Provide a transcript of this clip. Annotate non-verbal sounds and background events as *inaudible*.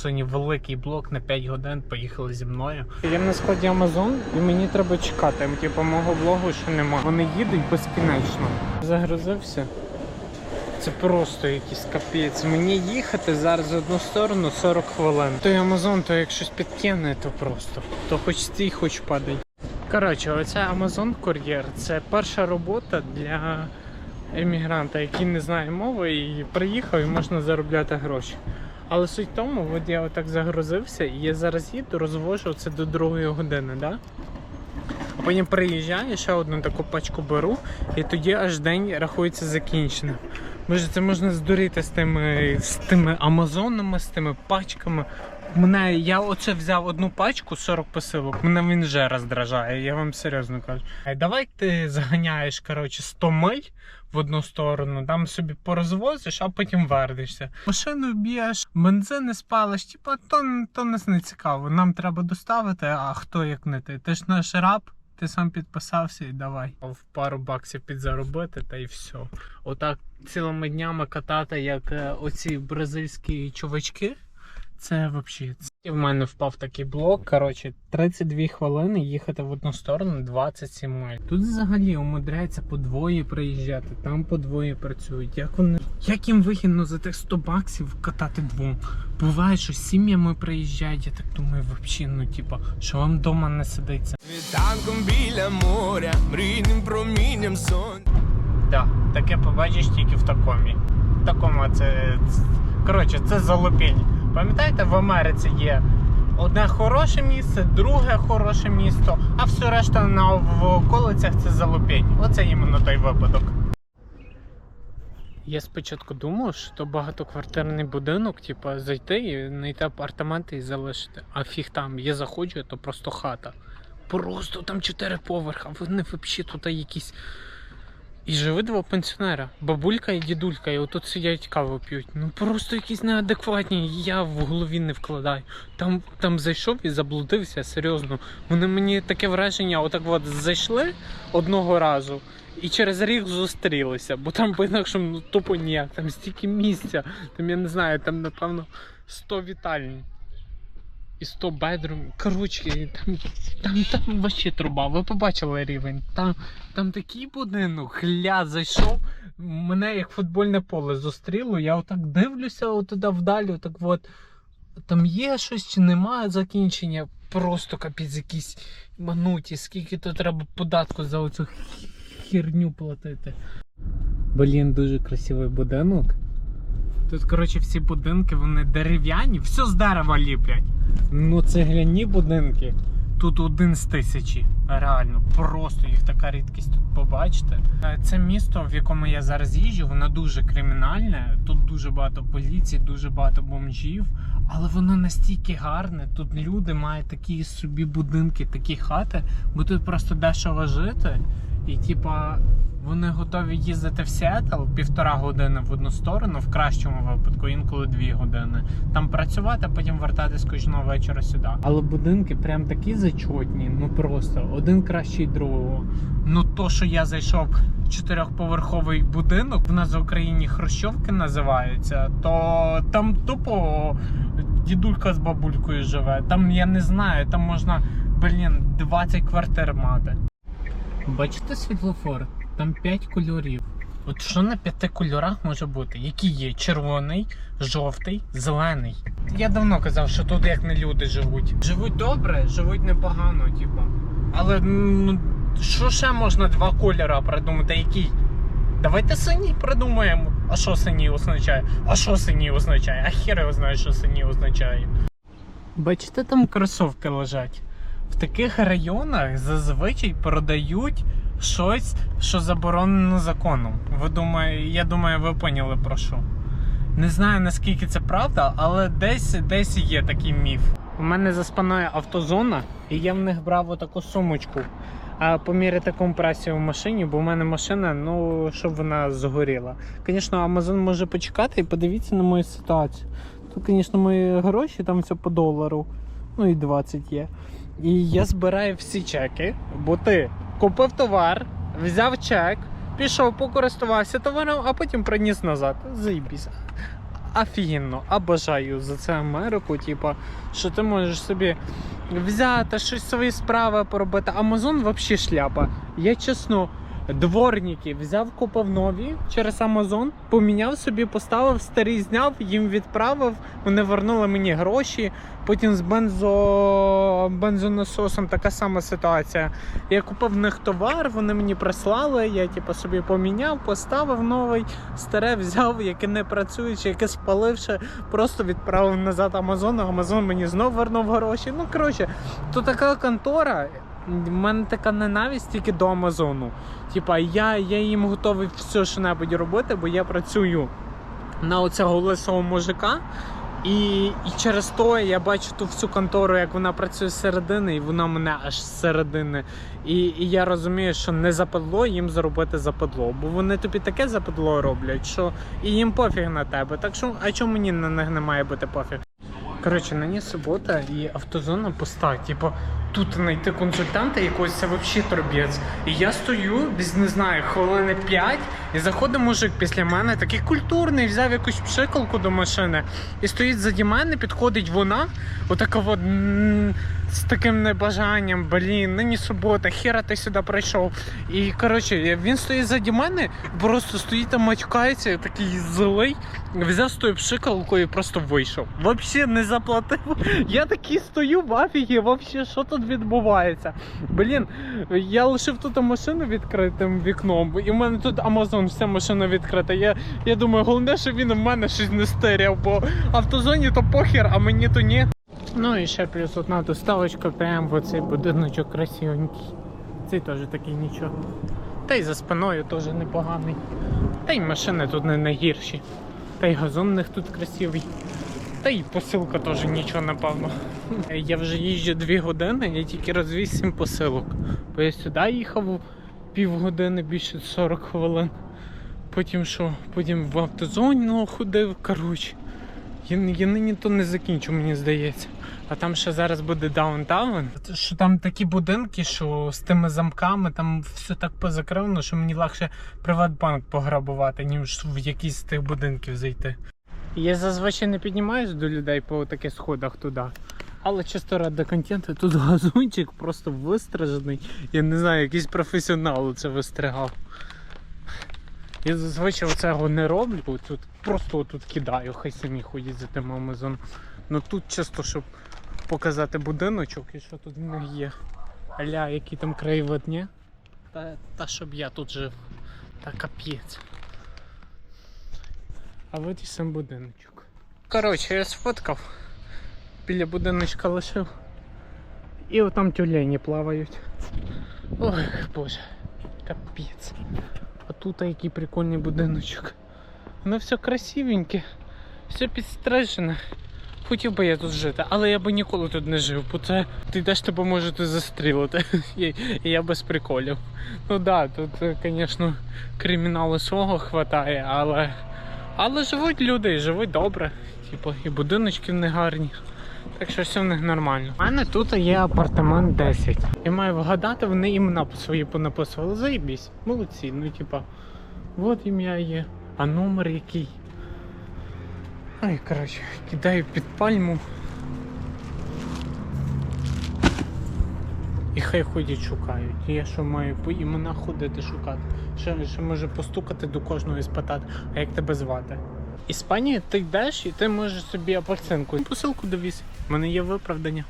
Сьогодні великий блок на 5 годин поїхали зі мною. Я на складі Amazon і мені треба чекати. Типу, мого блогу ще немає. Вони їдуть безкінечно. Загрузився. Це просто якийсь капець. Мені їхати зараз в одну сторону 40 хвилин. Той Amazon, то як щось підкине, то просто. То хоч стій, хоч падай. Коротше, оце Amazon Courier це перша робота для емігранта, який не знає мови і приїхав і можна заробляти гроші. Але суть в тому, от я отак загрузився і я зараз їду, розвожу це до другої години, да? А потім приїжджаю, ще одну таку пачку беру, і тоді аж день рахується закінченим. Може, це можна здуріти з тими, з тими Амазонами, з тими пачками. Мене, я оце взяв одну пачку 40 посилок, мене він вже роздражає, я вам серйозно кажу. Е, Давай ти заганяєш коротше, 100 миль в одну сторону, там собі порозвозиш, а потім вернешся. Машину б'єш, бензин не спалиш, типа то, то нас не цікаво. Нам треба доставити, а хто як не ти? Ти ж наш раб. Ти сам підписався і давай. В пару баксів підзаробити та й все. Отак цілими днями катати, як е, оці бразильські чувачки. Це взагалі. В мене впав такий блок. Коротше, 32 хвилини їхати в одну сторону 27 миль. Тут взагалі умудряється по двоє приїжджати, там по двоє працюють. Як вони. Як їм вигідно за тих 100 баксів катати двом? Буває, що з сім'ями приїжджають, я так думаю, взагалі, ну типа, що вам вдома не сидиться. Світанком біля моря, мрійним промінням сон. Да, таке побачиш тільки в такомі. В такому це. це- Коротше, це залупінь. Пам'ятаєте, в Америці є одне хороше місце, друге хороше місто, а все решта на в околицях це залупінь. Оце іменно той випадок. Я спочатку думав, що то багатоквартирний будинок, типу, зайти і знайти апартаменти і залишити. А фіг там, я заходжу, то просто хата. Просто там чотири поверха, вони взагалі тут якісь. І живе два пенсіонера, бабулька і дідулька, і отут сидять каву п'ють. Ну просто якісь неадекватні, я в голові не вкладаю. Там, там зайшов і заблудився, серйозно. Вони мені таке враження, отак от зайшли одного разу і через рік зустрілися, бо там по-інакшому ну, тупо ніяк, там стільки місця, там я не знаю, там напевно 100 вітальні. І 100 бедрум. Коротше, там, там, там вообще труба. Ви побачили рівень. Там, там такий будинок, хля зайшов. Мене як футбольне поле зустріло. Я отак дивлюся отуди вдалі, отак от. Там є щось чи немає закінчення. Просто капець якісь мануті, скільки то треба податку за оцю херню платити. Блін, дуже красивий будинок. Тут, коротше, всі будинки, вони дерев'яні, все з дерева ліплять. Ну, цегляні будинки. Тут один з тисячі. Реально, просто їх така рідкість тут побачити. Е, Це місто, в якому я зараз їжджу, воно дуже кримінальне. Тут дуже багато поліції, дуже багато бомжів. Але воно настільки гарне. Тут люди мають такі собі будинки, такі хати, бо тут просто дешево жити. І типа вони готові їздити в Сіетл півтора години в одну сторону, в кращому випадку, інколи дві години. Там працювати, а потім вертатись кожного вечора сюди. Але будинки прям такі зачотні, ну просто один кращий другого. Ну то, що я зайшов чотирьохповерховий будинок, в нас в Україні Хрущовки називаються, то там тупо дідулька з бабулькою живе. Там я не знаю, там можна, блін, 20 квартир мати. Бачите світлофор? Там 5 кольорів. От що на п'яти кольорах може бути? Які є? Червоний, жовтий, зелений. Я давно казав, що тут як не люди живуть. Живуть добре, живуть непогано, типу. Але ну, що ще можна два кольора придумати? Який? Давайте синій придумаємо. А що синій означає? А що синій означає? А його знає, що синій означає. Бачите, там кросовки лежать. В таких районах зазвичай продають щось, що заборонено законом. Ви думаю, я думаю, ви поняли про що. Не знаю наскільки це правда, але десь десь є такий міф. У мене за спиною автозона, і я в них брав отаку сумочку. А поміряти компресію в машині, бо в мене машина, ну щоб вона згоріла. Звісно, Amazon може почекати і подивіться на мою ситуацію. Тут, звісно, мої гроші, там все по долару. Ну і 20 є. І я збираю всі чеки, бо ти купив товар, взяв чек, пішов, покористувався товаром, а потім приніс назад. Заїбіся. офігенно, обожаю за це Америку. Типа, що ти можеш собі взяти щось свої справи поробити. Амазон взагалі шляпа. Я чесно. Дворники взяв, купив нові через Амазон, поміняв собі, поставив старі, зняв, їм відправив. Вони вернули мені гроші. Потім з бензо... бензонасосом така сама ситуація. Я купив в них товар, вони мені прислали. Я типу, собі поміняв, поставив новий, старе взяв, яке не працююче, яке спаливши, просто відправив назад Амазону. Амазон мені знов вернув гроші. Ну коротше, то така контора. В мене така ненависть тільки до Амазону. Типа, я, я їм готовий все що небудь робити, бо я працюю на оцього лисого мужика. І, і через то я бачу ту всю контору, як вона працює зсередини, і вона мене аж зсередини. І, і я розумію, що не западло їм заробити западло. Бо вони тобі таке западло роблять, що і їм пофіг на тебе. Так що, а чому мені на них не має бути пофіг? Коротше, нині субота і автозона пуста. Типу, тут знайти консультанта якогось це взагалі торбець. І я стою, десь не знаю, хвилини 5, і заходить мужик після мене, такий культурний, взяв якусь пшикалку до машини. І стоїть заді мене, підходить вона, отака от з таким небажанням, блін, нині субота, хера ти сюди прийшов. І коротше, він стоїть заді мене, просто стоїть там, матюкається, такий злий. Взяв з тою пшикалкою і просто вийшов. Взагалі не заплатив. Я такий стою в афігі, вообще, що тут відбувається? Блін, я лишив тут машину відкритим вікном, і в мене тут Амазон, вся машина відкрита. Я, я думаю, головне, що він у мене щось не стеряв, бо автозоні то похер, а мені то ні. Ну і ще плюс одна доставочка прямо в оцей будиночок красивенький. Цей теж такий нічого. Та й за спиною теж непоганий. Та й машини тут не найгірші. Та й газон у них тут красивий. Та й посилка теж нічого, напевно. Я вже їжджу дві години, я тільки розвіз сім посилок. Бо я сюди їхав півгодини, більше 40 хвилин. Потім що? Потім в автозону ходив, коротше. Я, я нині то не закінчу, мені здається. А там ще зараз буде даунтаун. Що там такі будинки, що з тими замками там все так позакривано, що мені легше Приватбанк пограбувати, ніж в якийсь з тих будинків зайти. Я зазвичай не піднімаюсь до людей по таких сходах туди. Але чисто ради контенту, тут газончик просто вистрижений. Я не знаю, якийсь професіонал це вистригав. Я зазвичай цього не роблю, тут просто тут кидаю, хай самі ходять за тим Амазон. Ну тут чисто, щоб показати будиночок і що тут в них є. Аля, які там краєвид, ні? Та, та щоб я тут жив. Та капець. А от і сам будиночок. Коротше, я сфоткав. Біля будиночка лишив. І отам тюлені плавають. Ой, боже, капець. А тут який прикольний будиночок. Воно все красивеньке, все підстрижене. Хотів би я тут жити, але я би ніколи тут не жив, бо це ти йдеш тебе можете застрілити. *laughs* І я без приколів. Ну так, да, тут, звісно, криміналу свого хватає, але. Але живуть люди, і живуть добре. Типу, і будиночки в них гарні. Так що все в них нормально. У мене тут є апартамент 10. Я маю вгадати, вони імена свої понаписували. Заїбісь, молодці. Ну, типа, от ім'я є, а номер який. Ай, коротше, кидаю під пальму. І хай ходять шукають. Я що маю по іменах ходити шукати. Ще, ще може постукати до кожного і спитати, а як тебе звати. Іспанія, ти йдеш і ти можеш собі апельсинку. Посилку довіз. У мене є виправдання.